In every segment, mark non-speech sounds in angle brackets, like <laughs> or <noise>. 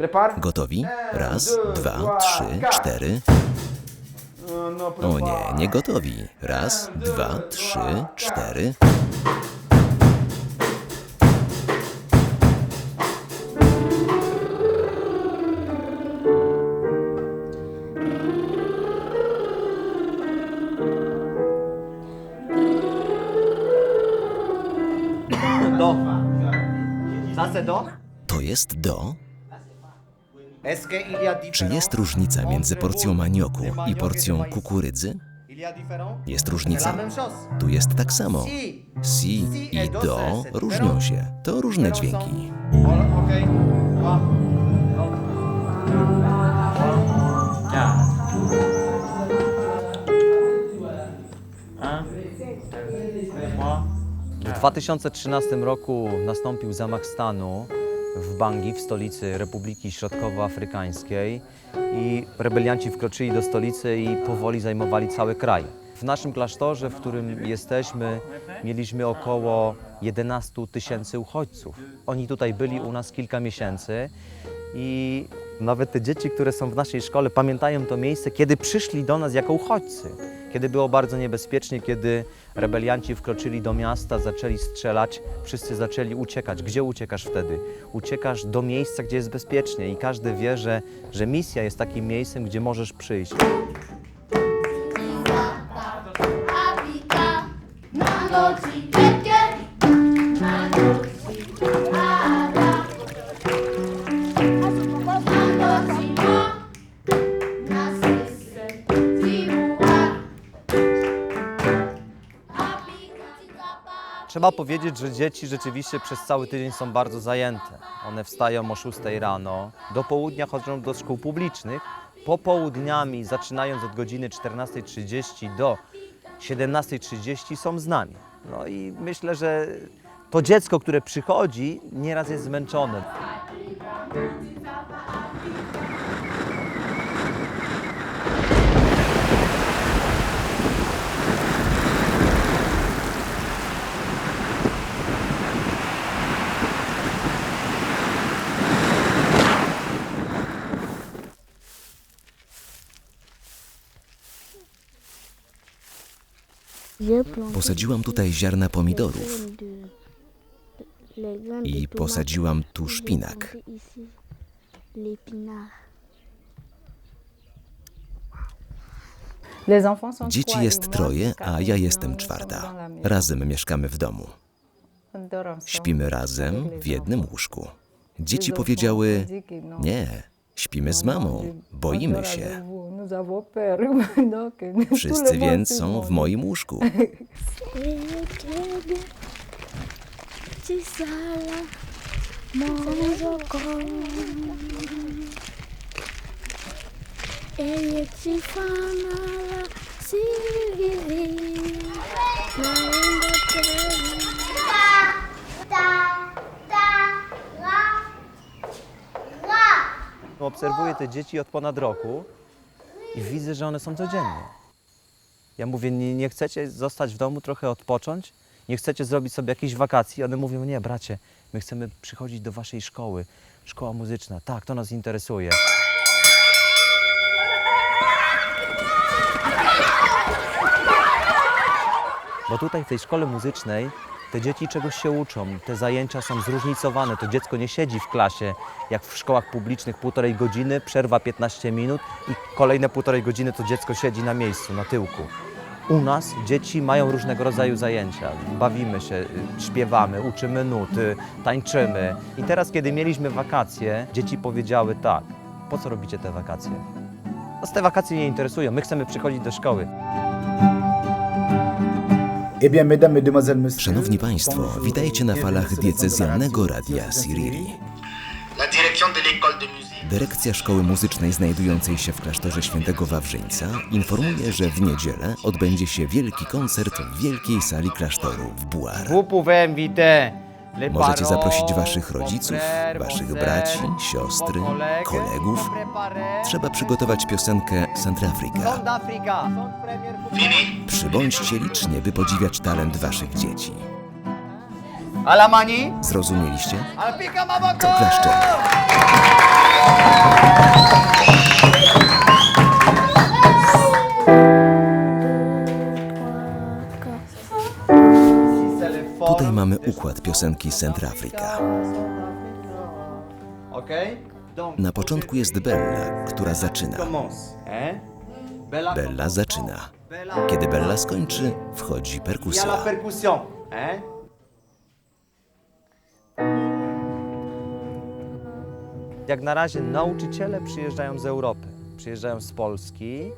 Prepar. Gotowi? Raz, dwa, trzy, cztery. No, no, O nie, nie gotowi. Raz, dwa, trzy, cztery. Do. C'est do. To jest do? Czy jest różnica między porcją manioku i porcją kukurydzy? Jest różnica. Tu jest tak samo. Si. I do różnią się. To różne dźwięki. W 2013 roku nastąpił zamach stanu w Bangi, w stolicy Republiki Środkowoafrykańskiej i rebelianci wkroczyli do stolicy i powoli zajmowali cały kraj. W naszym klasztorze, w którym jesteśmy, mieliśmy około 11 tysięcy uchodźców. Oni tutaj byli u nas kilka miesięcy i nawet te dzieci, które są w naszej szkole, pamiętają to miejsce, kiedy przyszli do nas jako uchodźcy. Kiedy było bardzo niebezpiecznie, kiedy rebelianci wkroczyli do miasta, zaczęli strzelać, wszyscy zaczęli uciekać. Gdzie uciekasz wtedy? Uciekasz do miejsca, gdzie jest bezpiecznie i każdy wie, że, że misja jest takim miejscem, gdzie możesz przyjść. Trzeba powiedzieć, że dzieci rzeczywiście przez cały tydzień są bardzo zajęte. One wstają o 6 rano, do południa chodzą do szkół publicznych, popołudniami, zaczynając od godziny 14.30 do 17.30 są z nami. No i myślę, że to dziecko, które przychodzi, nieraz jest zmęczone. Posadziłam tutaj ziarna pomidorów i posadziłam tu szpinak. Dzieci jest troje, a ja jestem czwarta. Razem mieszkamy w domu. Śpimy razem w jednym łóżku. Dzieci powiedziały: Nie, śpimy z mamą, boimy się. <laughs> Wszyscy więc są w moim łóżku. Obserwuję te dzieci od ponad roku i widzę, że one są codziennie. Ja mówię, nie, nie chcecie zostać w domu, trochę odpocząć? Nie chcecie zrobić sobie jakiejś wakacji? One mówią, nie bracie, my chcemy przychodzić do waszej szkoły. Szkoła muzyczna, tak, to nas interesuje. Bo tutaj w tej szkole muzycznej te dzieci czegoś się uczą, te zajęcia są zróżnicowane. To dziecko nie siedzi w klasie jak w szkołach publicznych półtorej godziny, przerwa 15 minut i kolejne półtorej godziny to dziecko siedzi na miejscu, na tyłku. U nas dzieci mają różnego rodzaju zajęcia. Bawimy się, y, śpiewamy, uczymy nut, y, tańczymy. I teraz, kiedy mieliśmy wakacje, dzieci powiedziały tak, po co robicie te wakacje? Nas te wakacje nie interesują, my chcemy przychodzić do szkoły. Szanowni Państwo, witajcie na falach diecezjalnego radia Siriri. Dyrekcja szkoły muzycznej znajdującej się w klasztorze świętego Wawrzyńca informuje, że w niedzielę odbędzie się wielki koncert w wielkiej sali klasztoru w Buar. Vous pouvez inviter les Możecie zaprosić waszych rodziców, waszych braci, siostry, kolegów. Trzeba przygotować piosenkę. Fini Przybądźcie licznie, by podziwiać talent waszych dzieci. À la manie, Zrozumieliście? Co klaszcze? Przykład piosenki Centrafrica. Na początku jest Bella, która zaczyna. Hein? Bella, zaczyna. Kiedy Bella skończy, wchodzi perkusja. Hein? Jak na razie nauczyciele przyjeżdżają z Europy, przyjeżdżają z Polski.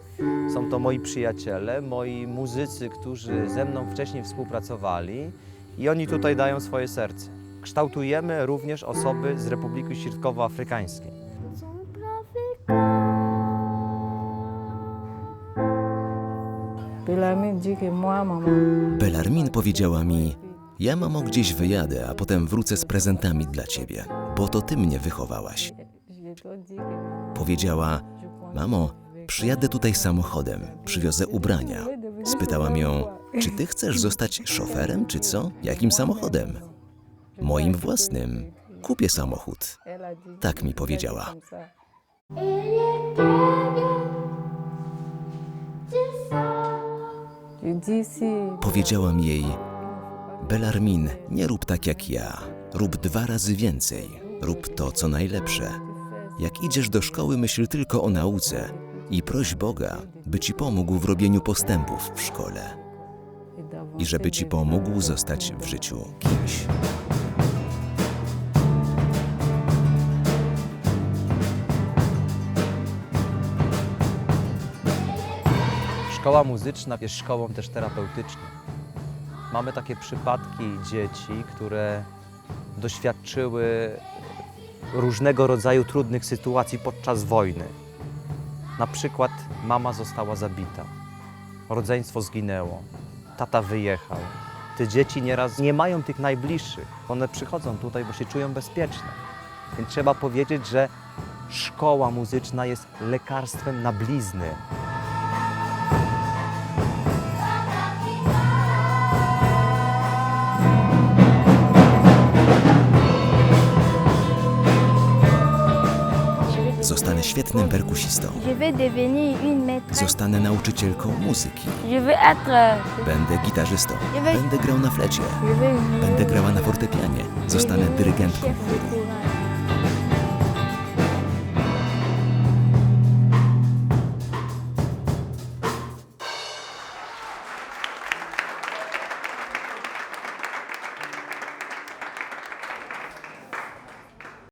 Są to moi przyjaciele, moi muzycy, którzy ze mną wcześniej współpracowali i oni tutaj dają swoje serce. Kształtujemy również osoby z Republiki Środkowoafrykańskiej. Bellarmine powiedziała mi: Ja mamo gdzieś wyjadę, a potem wrócę z prezentami dla ciebie, bo to ty mnie wychowałaś. Powiedziała: Mamo, przyjadę tutaj samochodem, przywiozę ubrania. Spytałam ją: Czy ty chcesz zostać szoferem, czy co? Jakim samochodem? Moim własnym. Kupię samochód. Tak mi powiedziała. Powiedziałam jej: Bellarmin, nie rób tak jak ja. Rób dwa razy więcej. Rób to, co najlepsze. Jak idziesz do szkoły, myśl tylko o nauce i proś Boga, by ci pomógł w robieniu postępów w szkole i żeby ci pomógł zostać w życiu kimś. Szkoła muzyczna jest szkołą też terapeutyczną. Mamy takie przypadki dzieci, które doświadczyły różnego rodzaju trudnych sytuacji podczas wojny. Na przykład mama została zabita, rodzeństwo zginęło, tata wyjechał. Te dzieci nieraz nie mają tych najbliższych. One przychodzą tutaj, bo się czują bezpieczne. Więc trzeba powiedzieć, że szkoła muzyczna jest lekarstwem na blizny. Zostanę świetnym perkusistą. Zostanę nauczycielką muzyki. Będę gitarzystą. Będę grał na flecie. Będę grała na fortepianie. Zostanę dyrygentką chóru.